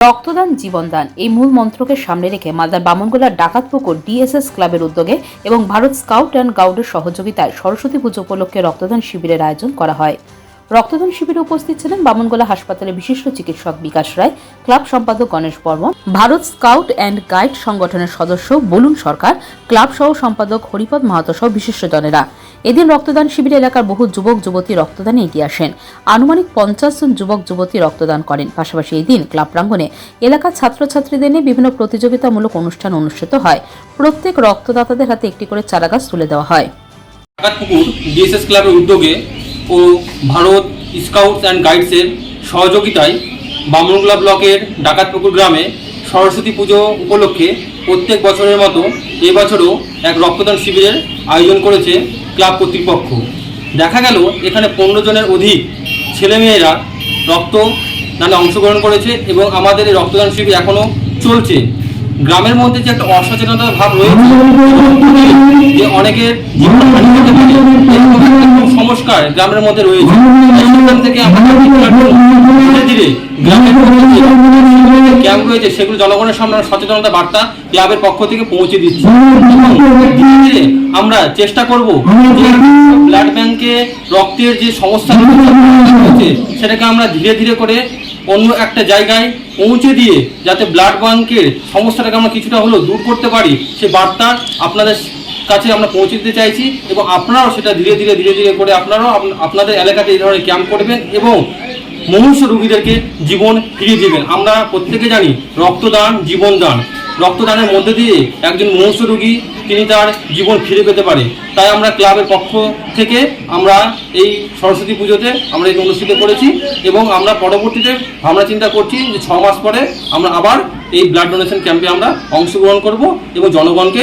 রক্তদান, জীবনদান এই মূল মন্ত্রকে সামনে রেখে মালদার বামনগোলার ডাকাতপুকুর ডিএসএস ক্লাবের উদ্যোগে এবং ভারত স্কাউট অ্যান্ড গাউডের সহযোগিতায় সরস্বতী পুজো উপলক্ষে রক্তদান শিবিরের আয়োজন করা হয়। রক্তদান শিবিরে উপস্থিত ছিলেন বামনগোলা হাসপাতালের বিশিষ্ট চিকিৎসক বিকাশ রায়, ক্লাব সম্পাদক Ganesh Barman, Bharat scout and guide সংগঠনের সদস্য বলুন সরকার, ক্লাব সহ সম্পাদক হরিপদ মাহাতো সহ বিশিষ্টজনেরা এদিন রক্তদান শিবিরে এলাকার বহু যুবক যুবতী রক্তদানে এগিয়ে আসেন। আনুমানিক পঞ্চাশ জন যুবক যুবতী রক্তদান করেন। পাশাপাশি এই দিন ক্লাব প্রাঙ্গণে এলাকার ছাত্রছাত্রীদের নিয়ে বিভিন্ন প্রতিযোগিতামূলক অনুষ্ঠান অনুষ্ঠিত হয়। প্রত্যেক রক্তদাতাদের হাতে একটি করে চারাগাছ তুলে দেওয়া হয়। ডিএসএস ক্লাবের উদ্যোগে ও ভারত স্কাউটস অ্যান্ড গাইডসের সহযোগিতায় বামনগোলা ব্লকের ডাকাতপুকুর গ্রামে সরস্বতী পুজো উপলক্ষে প্রত্যেক বছরের মতো এবছরও এক রক্তদান শিবিরের আয়োজন করেছে ক্লাব কর্তৃপক্ষ। দেখা গেল, এখানে পনেরো জনের অধিক ছেলেমেয়েরা রক্ত রক্তদানে অংশগ্রহণ করেছে এবং আমাদের এই রক্তদান শিবির এখনও চলছে। গ্রামের মধ্যে যে একটা অসচেতনতার ভাব রয়েছে, যে অনেকের জীবন হানি হতে পারে এরকম একটা সংস্কার গ্রামের মধ্যে রয়েছে ক্যাম্প রয়েছে, সেগুলো জনগণের সামনে সচেতনতা বার্তা ক্লাবের পক্ষ থেকে পৌঁছে দিচ্ছি। আমরা চেষ্টা করব ব্লাড ব্যাংকে রক্তের যে সমস্যা রয়েছে, সেটাকে আমরা ধীরে ধীরে করে অন্য একটা জায়গায় পৌঁছে দিয়ে যাতে ব্লাড ব্যাংকের সমস্যাটাকে আমরা কিছুটা হলেও দূর করতে পারি, সে বার্তা আপনাদের কাছে আমরা পৌঁছে দিতে চাইছি এবং আপনারাও সেটা ধীরে ধীরে ধীরে ধীরে করে আপনারাও আপ- আপনাদের এলাকাতে এই ধরনের ক্যাম্প করবেন এবং মুমূর্ষ রোগীদেরকে জীবন ফিরিয়ে দেবেন। আমরা প্রত্যেকে জানি রক্তদান জীবনদান রক্তদানের মধ্যে দিয়ে একজন মুমূর্ষ রোগী, তিনি তার জীবন ফিরে পেতে পারে। তাই আমরা ক্লাবের পক্ষ থেকে আমরা এই সরস্বতী পুজোতে আমরা এই অনুষ্ঠিত করেছি এবং আমরা পরবর্তীতে আমরা চিন্তা করছি যে ছ মাস পরে আমরা আবার এই ব্লাড ডোনেশন ক্যাম্পে আমরা অংশগ্রহণ করব এবং জনগণকে